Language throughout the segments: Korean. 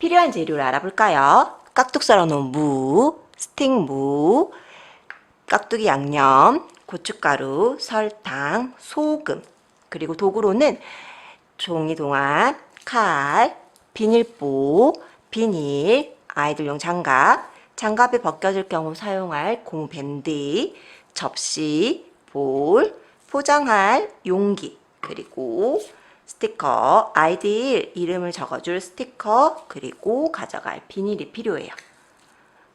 필요한 재료를 알아볼까요? 깍둑 썰어놓은 무, 스틱 무, 깍두기 양념, 고춧가루, 설탕, 소금, 그리고 도구로는 종이 동안, 칼, 비닐보, 비닐, 아이들용 장갑, 장갑이 벗겨질 경우 사용할 고무 밴드, 접시, 볼, 포장할 용기, 그리고 스티커, 아이들 이름을 적어줄 스티커, 그리고 가져갈 비닐이 필요해요.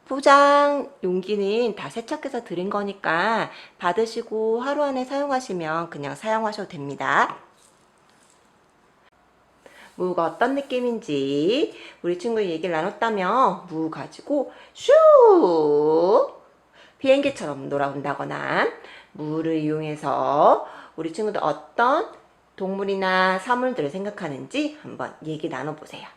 포장 용기는 다 세척해서 드린 거니까 받으시고 하루 안에 사용하시면 그냥 사용하셔도 됩니다. 무가 어떤 느낌인지 우리 친구 얘기를 나눴다면 무 가지고 슈 비행기처럼 놀아온다거나 무를 이용해서 우리 친구들 어떤 동물이나 사물들을 생각하는지 한번 얘기 나눠보세요.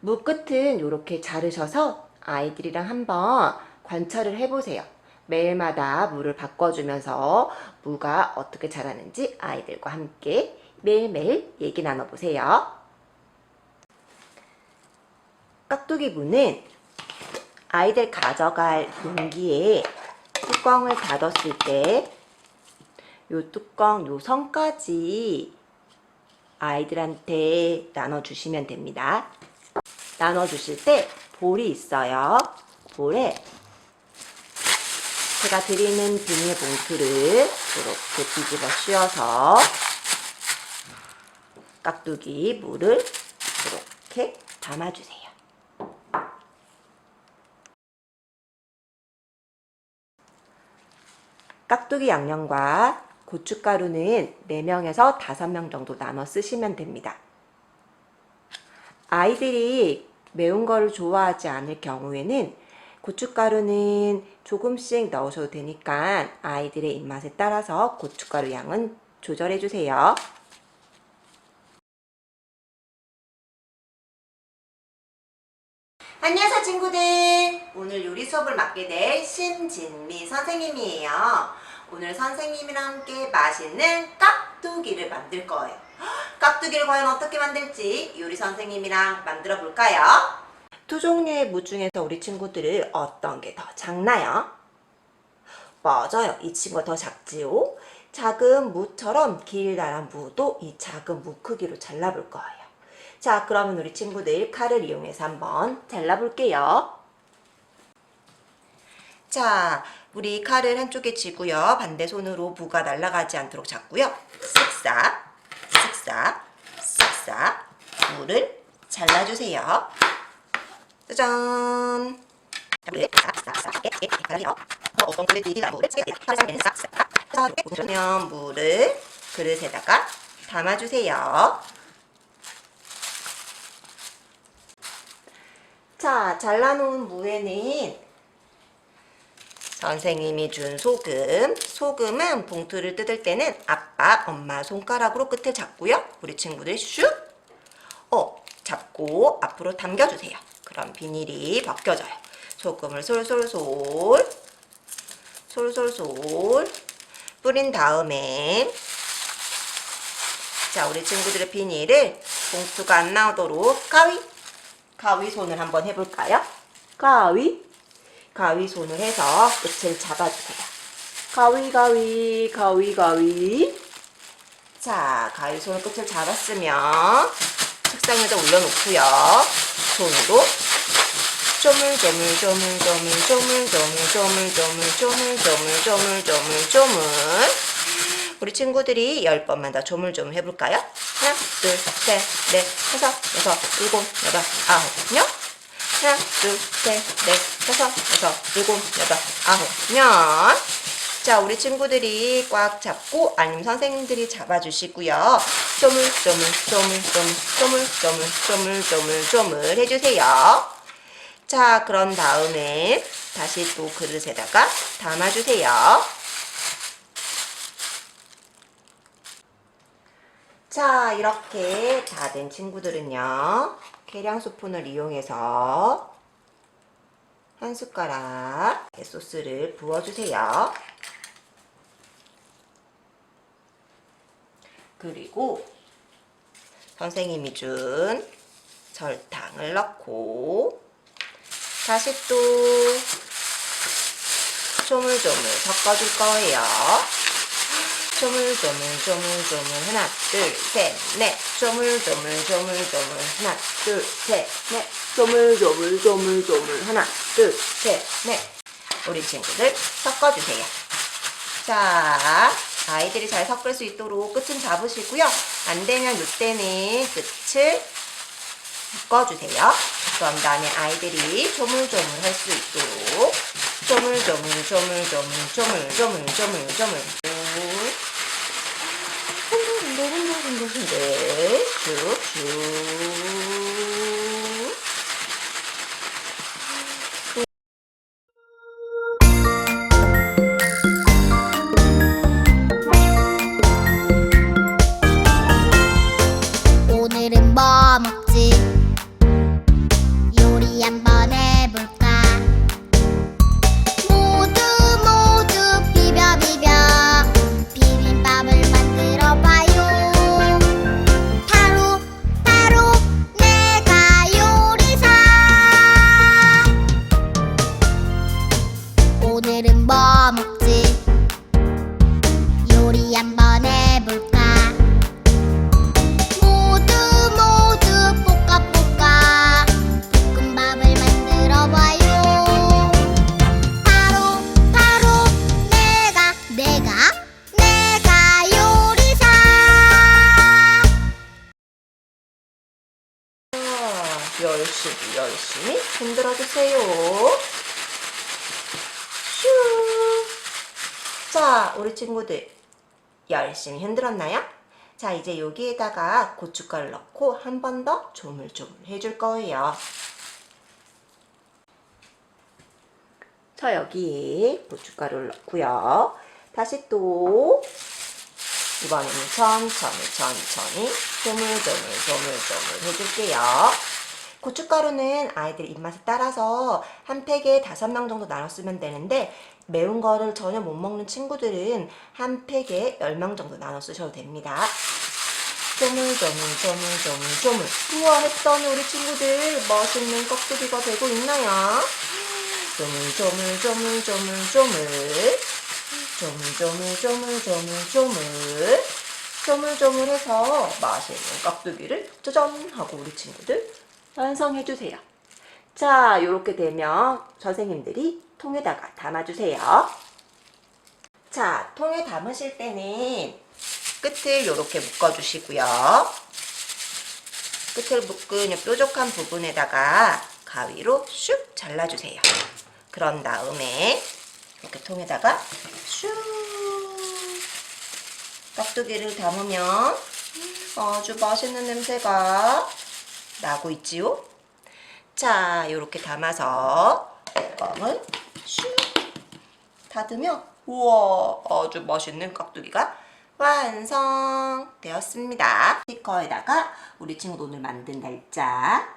무 끝은 이렇게 자르셔서 아이들이랑 한번 관찰을 해보세요. 매일마다 물을 바꿔주면서 무가 어떻게 자라는지 아이들과 함께 매일매일 얘기 나눠보세요. 깍두기 무는 아이들 가져갈 용기에 뚜껑을 닫았을 때 요 뚜껑 요 선까지 아이들한테 나눠주시면 됩니다. 나눠주실 때 볼이 있어요. 볼에 제가 드리는 비닐봉투를 이렇게 뒤집어 씌워서 깍두기 물을 이렇게 담아주세요. 깍두기 양념과 고춧가루는 4명에서 5명 정도 나눠 쓰시면 됩니다. 아이들이 매운 거를 좋아하지 않을 경우에는 고춧가루는 조금씩 넣으셔도 되니까 아이들의 입맛에 따라서 고춧가루 양은 조절해 주세요. 안녕하세요 친구들 오늘 요리 수업을 맡게 될 심진미 선생님이에요 오늘 선생님이랑 함께 맛있는 깍두기를 만들 거예요 헉, 깍두기를 과연 어떻게 만들지 요리 선생님이랑 만들어 볼까요? 두 종류의 무 중에서 우리 친구들은 어떤 게 더 작나요? 맞아요 이 친구가 더 작지요 작은 무처럼 길다란 무도 이 작은 무 크기로 잘라볼 거예요 자, 그러면 우리 친구들 칼을 이용해서 한번 잘라볼게요. 자, 우리 칼을 한쪽에 쥐고요. 반대 손으로 무가 날아가지 않도록 잡고요. 쓱싹, 쓱싹, 쓱싹 무를 잘라주세요. 짜잔! 보시면 무를 그릇에다가 담아주세요. 자, 잘라놓은 무에는 선생님이 준 소금. 소금은 봉투를 뜯을 때는 아빠, 엄마 손가락으로 끝을 잡고요. 우리 친구들 슉! 어, 잡고 앞으로 당겨주세요. 그럼 비닐이 벗겨져요. 소금을 솔솔솔, 솔솔솔 뿌린 다음에 자, 우리 친구들의 비닐을 봉투가 안 나오도록 가위 가위 손을 한번 해볼까요? 가위 가위 손을 해서 끝을 잡아주세요. 가위 가위 가위 가위 자 가위 손을 끝을 잡았으면 책상 위에다 올려놓고요. 손으로 쪼물 우리 친구들이 열 번만 더 조물조물 해볼까요? 하나, 둘, 셋, 넷, 다섯, 여섯, 일곱, 여덟, 아홉, 명. 하나, 둘, 셋, 넷, 다섯, 여섯, 일곱, 여덟, 아홉, 명. 자, 우리 친구들이 꽉 잡고 아니면 선생님들이 잡아주시고요. 쪼물, 쪼물, 쪼물, 쪼물, 쪼물, 쪼물, 쪼물, 쪼물, 쪼물 해주세요. 자, 그런 다음에 다시 또 그릇에다가 담아주세요. 자, 이렇게 다 된 친구들은요, 계량 스푼을 이용해서 한 숟가락 소스를 부어주세요. 그리고 선생님이 준 설탕을 넣고 다시 또 조물조물 섞어줄 거예요. 조물조물 조물조물 하나 둘셋넷 조물조물 조물조물 하나 둘셋넷 조물조물 조물조물 하나 둘셋넷 우리 친구들 섞어주세요. 자 아이들이 잘 섞을 수 있도록 끝은 잡으시고요. 안 되면 이때는 끝을 묶어주세요. 그런 다음에 아이들이 조물조물 할 수 있도록 조물조물 조물조물 조물조물 조물조물 흔들흔들흔들흔들 슉슉 흔들어 주세요. 슈. 자, 우리 친구들 열심히 흔들었나요? 자, 이제 여기에다가 고춧가루 넣고 한 번 더 조물조물 해줄 거예요. 자, 여기에 고춧가루를 넣고요. 다시 또 이번에는 천천히 천천히 조물조물 조물조물 해줄게요. 고춧가루는 아이들 입맛에 따라서 한 팩에 다섯 명 정도 나눠 쓰면 되는데 매운 거를 전혀 못 먹는 친구들은 한 팩에 열 명 정도 나눠 쓰셔도 됩니다. 조물조물 조물조물 조물 우와 했더니 우리 친구들 멋있는 깍두기가 되고 있나요? 조물조물 조물조물 조물 조물조물 조물조물 조물 조물조물해서 맛있는 깍두기를 짜잔 하고 우리 친구들 완성해 주세요. 자, 이렇게 되면 선생님들이 통에다가 담아주세요. 자, 통에 담으실 때는 끝을 이렇게 묶어주시고요. 끝을 묶은 이 뾰족한 부분에다가 가위로 슉 잘라주세요. 그런 다음에 이렇게 통에다가 슉 깍두기를 담으면 아주 맛있는 냄새가 나고 있지요. 자, 이렇게 담아서 뚜껑을 슉 닫으면 우와 아주 맛있는 깍두기가 완성되었습니다. 스티커에다가 우리 친구 오늘 만든 날짜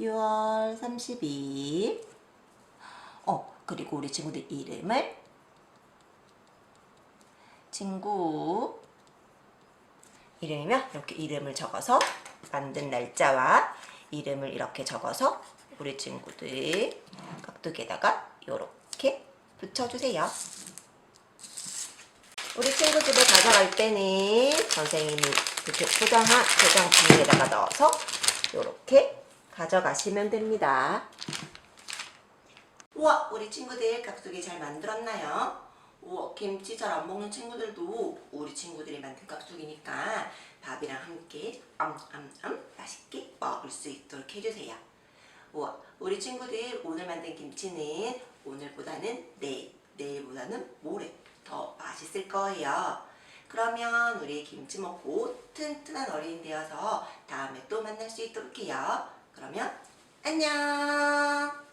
6월 30일 어 그리고 우리 친구들 이름을 친구 이름이면 이렇게 이름을 적어서 만든 날짜와 이름을 이렇게 적어서 우리 친구들 깍두기에다가 이렇게 붙여주세요. 우리 친구 집에 가져갈 때는 선생님이 이렇게 포장한 포장 비닐에다가 넣어서 이렇게 가져가시면 됩니다. 우와, 우리 친구들 깍두기 잘 만들었나요? 우와, 김치 잘 안 먹는 친구들도 우리 친구들이 만든 깍두기니까 밥이랑 함께 암암암 맛있게 먹을 수 있도록 해주세요. 우와, 우리 친구들 오늘 만든 김치는 오늘보다는 내일, 내일보다는 모레 더 맛있을 거예요. 그러면 우리 김치 먹고 튼튼한 어린이 되어서 다음에 또 만날 수 있도록 해요. 그러면 안녕!